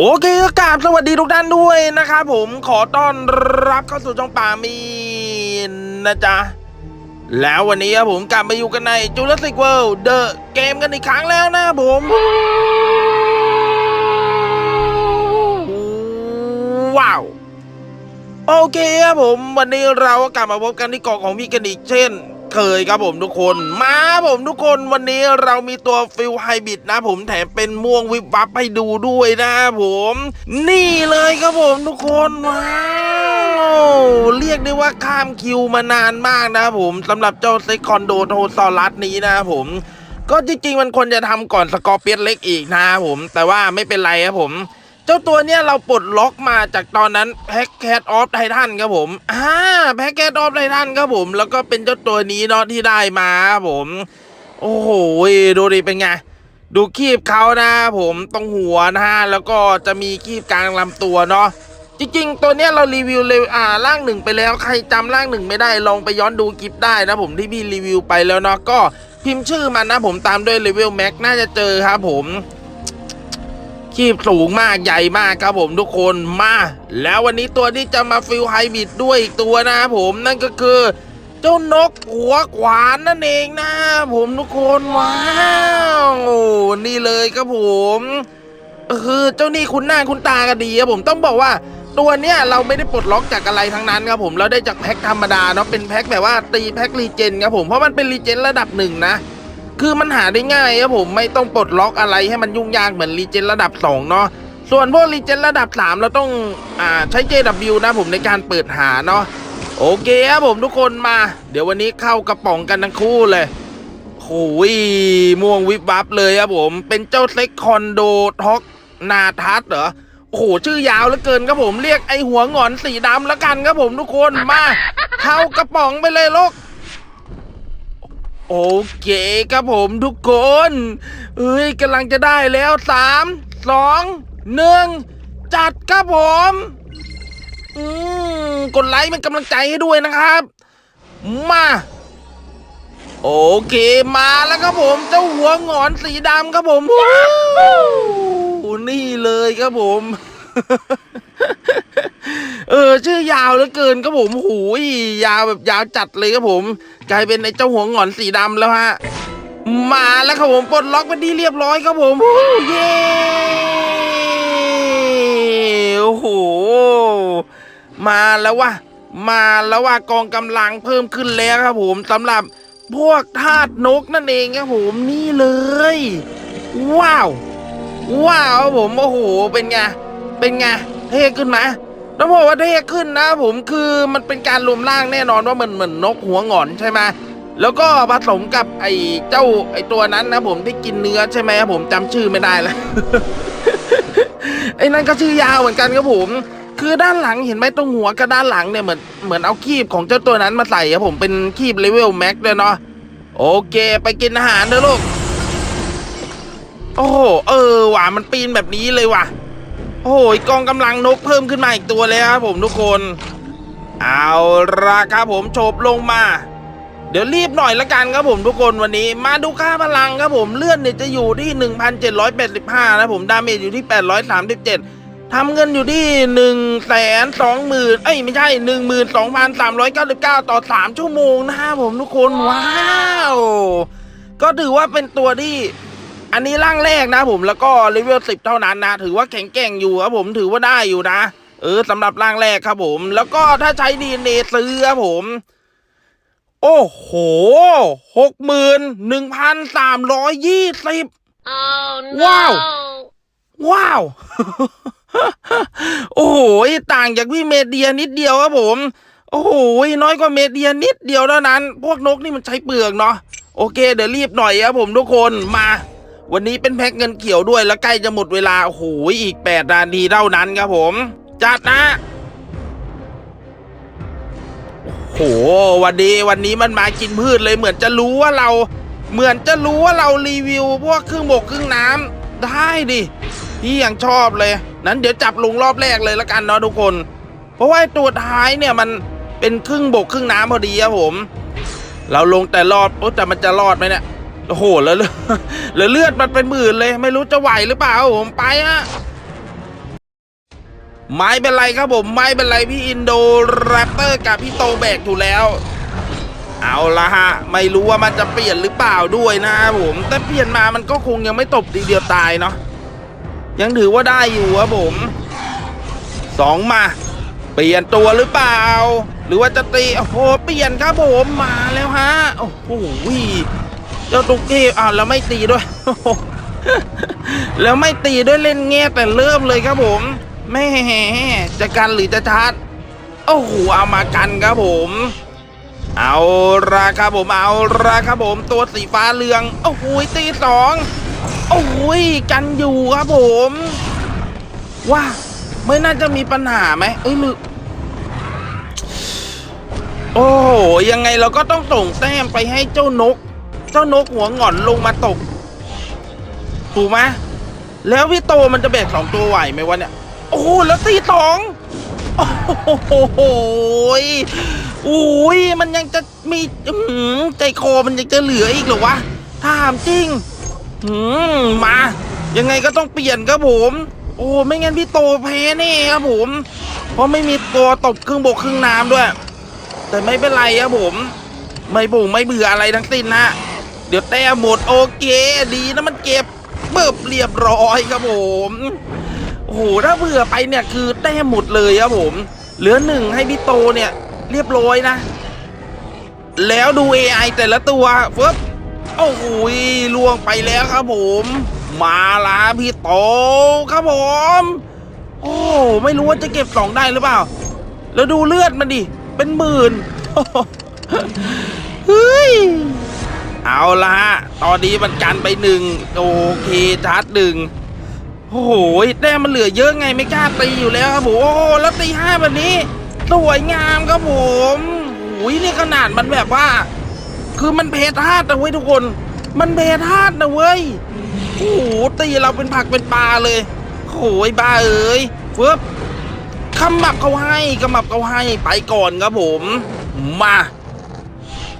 โอเคก็กราบสวัสดีทุกท่านด้วยนะครับผมขอต้อนรับเข้าสู่ช่องป่ามีนนะจ๊ะ แล้ววันนี้ครับผมกลับมาอยู่กันใน Jurassic World The เกมกันอีกครั้งแล้วนะผมว้าว โอเคครับผมวันนี้เรากลับมาพบกันที่เกาะของพี่กันอีกเช่น เคยครับผมทุกคน มาผมทุกคนวันนี้เรามีตัวฟิลไฮบริดนะผมแถมเป็นม่วงวิบวับให้ดูด้วยนะผม นี่เลยครับผมทุกคนว้าวเรียกได้ว่าข้ามคิวมานานมากนะผมสำหรับเจ้าเซคอนโดโทซอรัสนี้นะผมก็จริงๆมันควรจะทำก่อนสกอร์เปียนเล็กอีกนะผม แต่ว่าไม่เป็นไรครับผม เจ้าตัวเนี้ยเราปลดล็อกมาจากตอนนั้นแพ็กแคทออฟไททันครับผมอ่าแพ็กแคทออฟไททันครับผม แล้วก็เป็นเจ้าตัวนี้เนาะที่ได้มาครับผม โอ้โหดูดิเป็นไงดูคีบเขานะผมตรงหัวนะฮะแล้วก็จะมีคีบกลางลำตัวเนาะจริงๆ ตัวเนี้ยเรารีวิวเลยอ่าร่างหนึ่งไปแล้วใครจำร่างหนึ่งไม่ได้ลองไปย้อนดูคลิปได้นะผมที่พี่รีวิวไปแล้วเนาะก็พิมพ์ชื่อมันนะผมตามด้วยเลเวลแม็กน่าจะเจอครับผม คีบสูงมากใหญ่มากครับผมทุกคนมา แล้ววันนี้ตัวที่จะมาฟิลไฮบิดด้วยอีกตัวนะครับผมนั่นก็คือเจ้านกหัวขวานนั่นเองนะผมทุกคนว้าวนี่เลยครับผมเออเจ้านี่คุณหน้าคุณตากันดีครับผมต้องบอกว่าตัวเนี้ยเราไม่ได้ปลดล็อกจากอะไรทั้งนั้นครับผมเราได้จากแพ็คธรรมดาเนาะเป็นแพ็คแบบว่าตีแพ็ครีเจนครับผมเพราะมันเป็นรีเจนระดับหนึ่งนะ คือมันหาได้ง่ายครับผมไม่ต้องปลดล็อกอะไรให้มันยุ่งยากเหมือนรีเจนระดับ 2 เนาะส่วนพวกรีเจนระดับ 3 เราต้องอ่าใช้ JW นะผมในการเปิดหาเนาะโอเคครับผมทุกคนมา เดี๋ยววันนี้เข้ากระป๋องกันทั้งคู่เลยโอ้ยม่วงวิบวับเลยครับผม เป็นเจ้าเซ็กคอนโดท็อกนาทัศเหรอโอ้โหชื่อยาวเหลือเกินครับผมเรียกไอหัวงอนสีดำแล้วกันครับผมทุกคนมาเข้ากระป๋องไปเลยลูก โอเคครับผมทุกคนเอ้ยกำลังจะได้แล้วสามสองหนึ่งจัดครับผม อืมกดไลค์เป็นกำลังใจให้ด้วยนะครับ มา โอเคมาแล้วครับผมเจ้าหัวงอนสีดำครับผมว้าวนี่เลยครับผม เออชื่อยาวเหลือเกินครับผมหูยยาวแบบยาวจัดเลยครับผม กลายเป็นไอ้เจ้าหัวงอนสีดำแล้วฮะ มาแล้วครับผมปลดล็อกเป็นที่เรียบร้อยครับผมฮู้เย้โอ้โหมาแล้วว่ะมาแล้วว่ากองกำลังเพิ่มขึ้นแล้วครับผมสำหรับพวกทาสนกนั่นเองครับผมนี่เลย ว้าว ว้าวครับผมโอ้โหเป็นไงเป็นไงเท่ขึ้นไหม ต้องบอกว่าเท่ขึ้นนะผมคือมันเป็นการรวมร่างแน่นอนว่ามันเหมือนนกหัวงอนใช่ไหมแล้วก็ผสมกับไอ้เจ้าไอ้ตัวนั้นนะผมที่กินเนื้อใช่ไหมผมจำชื่อไม่ได้แล้วไอ้นั่นก็ชื่อยาวเหมือนกันครับผม คือด้านหลังเห็นไหมตรงหัวกับด้านหลังเนี่ยเหมือนเหมือนเอาคีบของเจ้าตัวนั้นมาใส่ครับผมเป็นคีบเลเวลแม็กเลยเนาะโอเคไปกินอาหารเด้อลูกโอ้โหเออว่ะมันปีนแบบนี้เลยว่ะ โอ้โหกองกำลังนกเพิ่มขึ้นมาอีกตัวเลยครับผมทุกคน เอาละครับผมโฉบลงมา เดี๋ยวรีบหน่อยละกันครับผมทุกคนวันนี้ มาดูค่าพลังครับผมเลื่อนเนี่ยจะอยู่ที่ 1,785 นะผมดาเมจอยู่ที่ 837ทำเงินอยู่ที่1นึ่งแสนสองหมื่นเอ้ยไม่ใช่ 12,399 ต่อ 3 ชั่วโมงนะครับผมทุกคนว้าว ก็ถือว่าเป็นตัวที่ อันนี้ร่างแรกนะผมแล้วก็เลเวลสิบเท่านั้นนะ ถือว่าแข็งแกร่งอยู่ครับผมถือว่าได้อยู่นะ เออสำหรับร่างแรกครับผม แล้วก็ถ้าใช้ดีเนซื้อครับผม โอ้โหหกหมื่นหนึ่งพันสามร้อยยี่สิบ Oh no! ว้าวว้าว โอ้โหต่างจากพี่เมเดียนิดเดียวครับผม โอ้โหน้อยกว่าเมเดียนิดเดียวเท่านั้น พวกนกนี่มันใช้เปลือกเนาะโอเค เดี๋ยวรีบหน่อยครับผมทุกคนมา วันนี้เป็นแพ็กเงินเขียวด้วยแล้วใกล้จะหมดเวลาโอ้โหอีกแปดนาทีเท่านั้นครับผม จัดนะโหวันนี้วันนี้มันมากินพืชเลยเหมือนจะรู้ว่าเรา เหมือนจะรู้ว่าเรารีวิวพวกครึ่งบกครึ่งน้ำได้ดิพี่ยังชอบเลย นั้นเดี๋ยวจับลงรอบแรกเลยละกันเนาะทุกคน เพราะว่าตัวท้ายเนี่ยมันเป็นครึ่งบกครึ่งน้ำพอดีครับผม เราลงแต่รอดโอ้แต่มันจะรอดไหมเนี่ย โอ้โหแล้วแล้วเลือดมันเป็นหมื่นเลย ไม่รู้จะไหวหรือเปล่าผมไปฮะไม่เป็นไรครับผมไม่เป็นไรพี่อินโดแรปเตอร์กับพี่โตแบกถูกแล้ว เอาละฮะ ไม่รู้ว่ามันจะเปลี่ยนหรือเปล่าด้วยนะครับผมแต่เปลี่ยนมามันก็คงยังไม่ตบทีเดียวตายเนาะยังถือว่าได้อยู่ครับผมสองมา เปลี่ยนตัวหรือเปล่า หรือว่าจะตีโอ้โหเปลี่ยนครับผมมาแล้วฮะโอ้โห เจ้าตุ๊กกี้อ้าวแล้วไม่ตีด้วย แล้วไม่ตีด้วยเล่นแง่แต่เริ่มเลยครับผมแม่จะกันหรือจะชาร์จโอ้โหเอามากันครับผม เอาราครับผมเอาราครับผม ตัวสีฟ้าเหลืองโอ้โหตีสองโอ้โหกันอยู่ครับผมว่าไม่น่าจะมีปัญหาไหมเอ้ยหรือโอ้ยังไงเราก็ต้องส่งแต้มไปให้เจ้านก จ้านกหัวหงอนลงมาตก ถูกไหมแล้วพี่โตมันจะแบกสองตัวไหวไหมวะเนี่ย โอ้โหแล้วตีสองโอ้โหอุ้ยมันยังจะมีอื้อหือใจคอมันยังจะเหลืออีกเหรอวะถามจริงหืมมา ยังไงก็ต้องเปลี่ยนครับผม โอ้ไม่งั้นพี่โตแพ้แน่ครับผม เพราะไม่มีตัวตบครึ่งบกครึ่งน้ำด้วย แต่ไม่เป็นไรครับผม ไม่บุ่งไม่เบื่ออะไรทั้งสิ้นนะ เดี๋ยวแต้มหมดโอเค ดีนะมันเก็บเบิบเรียบร้อยครับผมโอ้โหถ้าเบื่อไปเนี่ยคือแต้มหมดเลยครับผม เหลือหนึ่งให้พี่โตเนี่ย เรียบร้อยนะ แล้วดู AI แต่ละตัวฟึบโอ้โหล่วงไปแล้วครับผม มาละพี่โตครับผม โอ้ไม่รู้ว่าจะเก็บสองได้หรือเปล่า แล้วดูเลือดมันดิ เป็นหมื่นเฮ้ย เอาละฮะ ตอนนี้มันกันไปหนึ่งโอเคชาร์จหนึ่งโอ้โหแต้มมันเหลือเยอะไงไม่กล้าตีอยู่แล้วครับผมโอ้แล้วตีห้าแบบนี้ สวยงามครับผมโอ้ยนี่ขนาดมันแบบว่า คือมันเพทาดนะเว้ยทุกคน มันเพทาดนะเว้ยโอ้โหตีเราเป็นผักเป็นปลาเลยโอ้ยบ้าเอ้ยเฟึบขมับเขาให้ขมับเขาให้ไปก่อนครับผม มา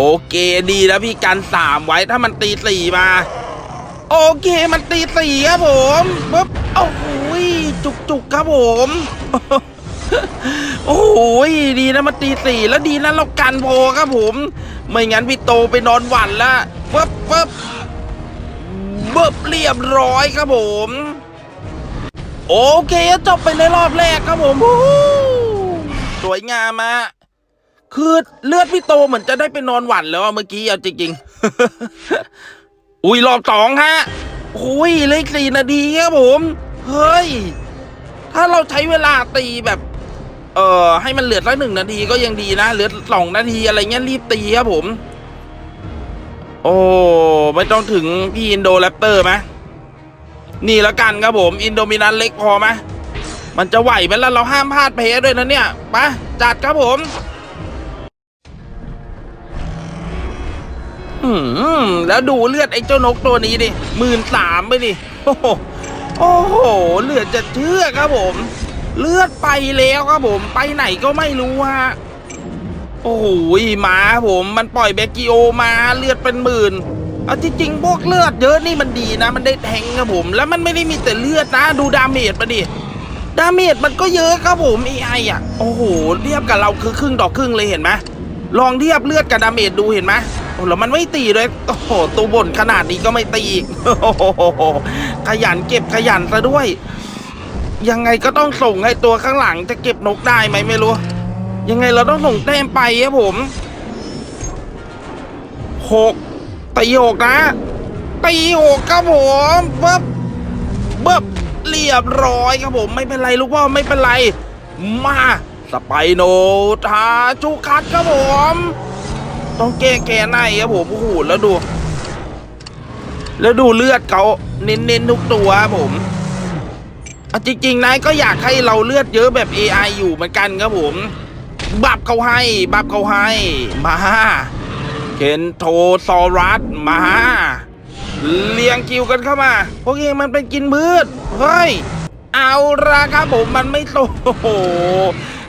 โอเคดีแล้วพี่กันสามไว้ถ้ามันตีสี่มา โอเคมันตีสี่ครับผมปึ๊บโอ้โหจุกจุกครับผมโอ้โหดีนะมันตีสี่แล้วดีนะเรากันโพครับผม ไม่งั้นพี่โตไปนอนหวันละปึ๊บปึ๊บเบิบเรียบร้อยครับผม โอเคจบไปในรอบแรกครับผมสวยงามมะ คือเลือดพี่โตเหมือนจะได้ไปนอนหวันแล้วอะเมื่อกี้เอาจริงๆ อุ้ยรอบสองฮะอุ้ยเลขสี่นาทีครับผม เฮ้ย ถ้าเราใช้เวลาตีแบบ เอ่อ ให้มันเหลือสักหนึ่งนาทีก็ยังดีนะ เหลือสองนาทีอะไรเงี้ยรีบตีครับผม โอ้ไม่ต้องถึงพี่อินโดแรปเตอร์ไหมนี่แล้วกันครับผมอินโดมินันเล็กพอไหมมันจะไหวไหมล่ะเราห้ามพลาดแพ้ด้วยนะเนี่ยไปจัดครับผม อืมแล้วดูเลือดไอ้เจ้านกตัวนี้ดิหมื่นสามไปดิโอ้โหโอ้โหเลือดจะเชื่อครับผม เลือดไปแล้วครับผม ไปไหนก็ไม่รู้ฮะโอ้โหมาผมมันปล่อยแบคกิโอมาเลือดเป็นหมื่นเอาจริงๆพวกเลือดเยอะนี่มันดีนะ มันได้แทงครับผม แล้วมันไม่ได้มีแต่เลือดนะ ดูดาเมจมาดิดาเมจมันก็เยอะครับผมไอไออะโอ้โหเทียบกับเราคือครึ่งต่อครึ่งเลยเห็นไหมลองเทียบเลือดกับดาเมจดูเห็นไหม แล้วมันไม่ตีเลยโอ้โหตัวบ่นขนาดนี้ก็ไม่ตีอีกโอ้โหขยันเก็บขยันซะด้วย ยังไงก็ต้องส่งให้ตัวข้างหลังจะเก็บนกได้ไหมไม่รู้ ยังไงเราต้องส่งแต้มไปครับผมหกตีหกนะตีหกครับผมปึ๊บเบิบเรียบร้อยครับผมไม่เป็นไรลูกพ่อไม่เป็นไร มาสไปโนทาจูคัดครับผม ต้องแก้แก้ในครับผมโอ้โหแล้วดู แล้วดูเลือดเขาเน้นๆทุกตัวครับผมจริงๆนายก็อยากให้เราเลือดเยอะแบบ AI อยู่เหมือนกันครับผม บับเขาให้บับเขาให้ มาเคนโทซอรัสมาเลียงคิวกันเข้ามาพวกเองมันเป็นกินพืชเฮ้ยเอาละครับผมมันไม่โตโอ้โห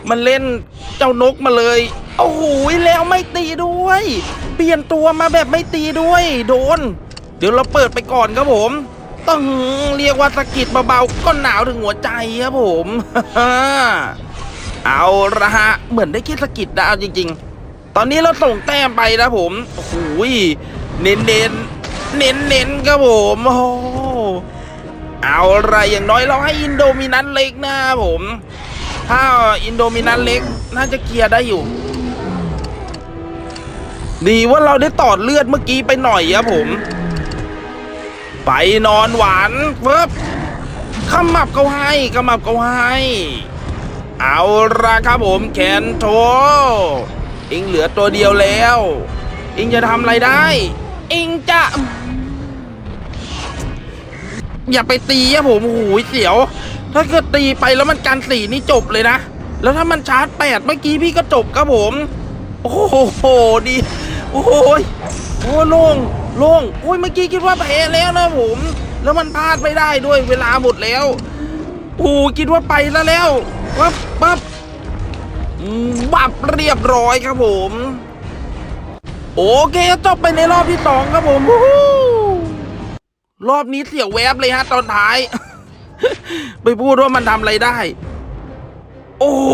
มันเล่นเจ้านกมาเลย โอ้โหแล้วไม่ตีด้วย เปลี่ยนตัวมาแบบไม่ตีด้วย โดน เดี๋ยวเราเปิดไปก่อนครับผมต้องเรียกว่าสะกิดเบาๆก็หนาวถึงหัวใจครับผมเอาละฮะเหมือนได้แค่สะกิดนะเอาจริง ๆ ตอนนี้เราส่งแต้มไปนะผมโอ้โหเน้นเน้นเน้นเน้นครับผมโอ้เอาละอย่างน้อยเราให้อินโดมินันเล็กนะผมถ้าอินโดมินันเล็กน่าจะเคลียร์ได้อยู่ ดีว่าเราได้ตอดเลือดเมื่อกี้ไปหน่อยครับผม ไปนอนหวานเฟิบขมับเขาให้ขมับเขาให้ เอาละครับผมแคนโทอิงเหลือตัวเดียวแล้ว อิงจะทำอะไรได้ อิงจะ อย่าไปตีอะผมโอ้โหเสียว ถ้าเกิดตีไปแล้วมันกันสี่นี่จบเลยนะ แล้วถ้ามันชาร์จแปดเมื่อกี้พี่ก็จบครับผม โอ้โหดี โอ้ยโอ้โล่งโล่งโอ้ยเมื่อกี้คิดว่าแพ้แล้วนะผม แล้วมันพลาดไม่ได้ด้วยเวลาหมดแล้วโอ้คิดว่าไปซะแล้วปั๊บปั๊บอืมบับเรียบร้อยครับผม โอเคจบไปในรอบที่สองครับผมรอบนี้เสียวแวบเลยฮะ ตอนท้าย ไปพูดว่ามันทำอะไรได้ โอ้โห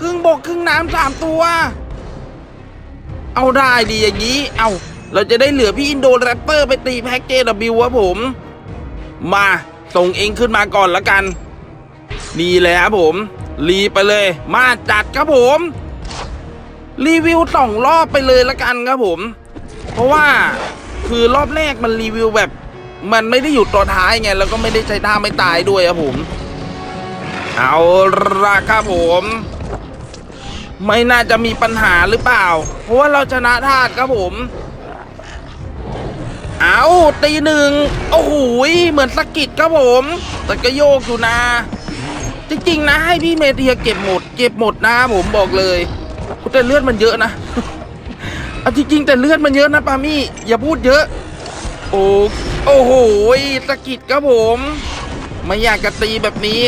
ครึ่งบกครึ่งน้ำสามตัว เอาได้ดีอย่างนี้ เอาเราจะได้เหลือพี่อินโดแรปเปอร์ไปตีแพ็กเจวิวครับผม มาส่งเองขึ้นมาก่อนละกัน นี่เลยครับผม รีไปเลย มาจัดครับผม รีวิวสองรอบไปเลยละกันครับผม เพราะว่าคือรอบแรกมันรีวิวแบบ มันไม่ได้อยู่ตัวท้ายไงแล้วก็ไม่ได้ใช้ท่าไม่ตายด้วยครับผม เอาละครับผม ไม่น่าจะมีปัญหาหรือเปล่า เพราะว่าเราชนะธาตุครับผม เอาตีหนึ่งโอ้โหเหมือนสะกิดครับผม แต่ก็โยกอยู่นะ จริงๆนะ ให้พี่เมเทียเก็บหมด เก็บหมดนะผมบอกเลยแต่เลือดมันเยอะนะเอาจริงๆแต่เลือดมันเยอะนะปามี่อย่าพูดเยอะ โอ้โอ้โหสะกิดครับผม ไม่อยากจะตีแบบนี้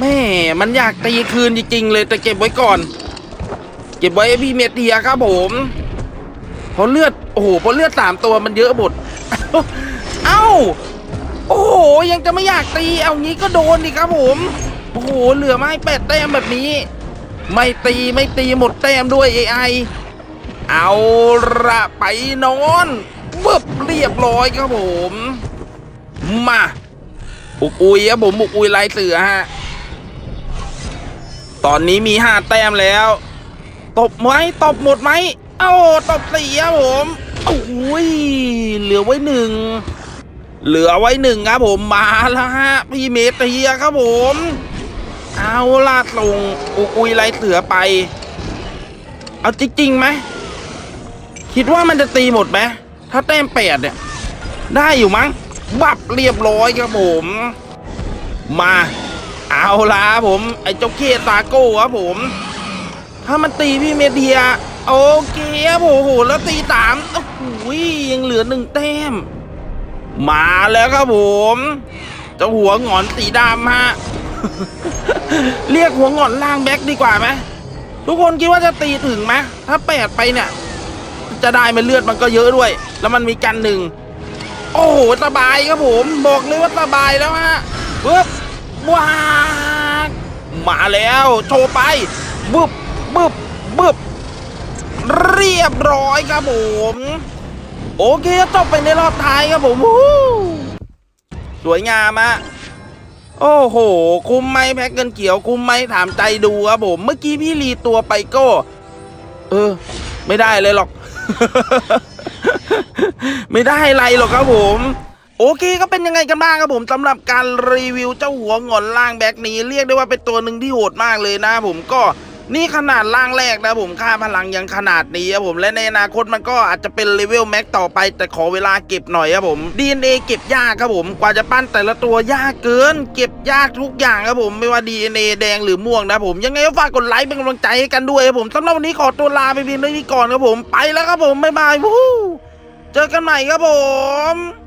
แม่มันอยากตีคืนจริงๆเลยแต่เก็บไว้ก่อน เก็บไว้พี่เมเทียครับผมเพราะเลือดโอ้โหเพราะเลือดสามตัวมันเยอะหมดเอ้าโอ้โหยังจะไม่อยากตีเอางี้ก็โดนดิครับผมโอ้โหเหลือไม้แปดแต้มแบบนี้ ไม่ตีไม่ตีหมดแต้มด้วย AI เอาละไปนอนบึบเรียบร้อยครับผม มาอุกอุยครับผมอุกอุยลายเสือฮะตอนนี้มีห้าแต้มแล้ว ตบไหมตบหมดไหมเอ้าตบสี่ครับผมโอ้ยเหลือไว้หนึ่งเหลือไว้หนึ่งครับผมมาแล้วฮะพี่เมเตียครับผม เอาล่ะส่งอุกุยไรเสือไป เอาจริงๆไหมคิดว่ามันจะตีหมดไหมถ้าแต้มแปดเนี่ย ได้อยู่มั้งบับเรียบร้อยครับผม มา เอาละครับผม ไอ้เจ้าเคตาโก้ครับผม ถ้ามันตีพี่เมเดีย โอเคครับโอ้โห แล้วตีสามโอ้โหยังเหลือหนึ่งแต้ม มาแล้วครับผมเจ้าหัวงอนสีดำฮะ เรียกหัวงอนล่างแบ็คดีกว่าไหมทุกคนคิดว่าจะตีถึงไหมถ้าแปดไปเนี่ย จะได้มันเลือดมันก็เยอะด้วย แล้วมันมีกันหนึ่ง โอ้โหสบายครับผม บอกเลยว่าสบายแล้วฮะปึ๊บว้ามาแล้ว โชว์ไปบึบ บึบบึบเรียบร้อยครับผม โอเคจบไปในรอบท้ายครับผมสวยงามอะโอ้โห คุ้มไหมแพ็กเงินเขียว คุ้มไหมถามใจดูครับผม เมื่อกี้พี่รีตัวไปก็เออ ไม่ได้เลยหรอก ไม่ได้อะไรหรอกครับผมโอเคก็เป็นยังไงกันบ้างครับผมสำหรับการรีวิวเจ้าหัวงอนล่างแบ็กนี้ เรียกได้ว่าเป็นตัวหนึ่งที่โหดมากเลยนะผมก็ นี่ขนาดล่างแรกนะผมค่าพลังยังขนาดนี้ครับผมและในอนาคตมันก็อาจจะเป็นเลเวลแม็กต่อไป แต่ขอเวลาเก็บหน่อยครับผม DNA เก็บยากครับผม กว่าจะปั้นแต่ละตัวยากเกิน เก็บยากทุกอย่างครับผมไม่ว่า DNA แดงหรือม่วงนะผม ยังไงก็ฝากกดไลค์เป็นกำลังใจให้กันด้วยครับผมสำหรับวันนี้ขอตัวลาไปเพียงเท่านี้ก่อนครับผมไปแล้วครับผมบ๊ายบายเจอกันใหม่ครับผม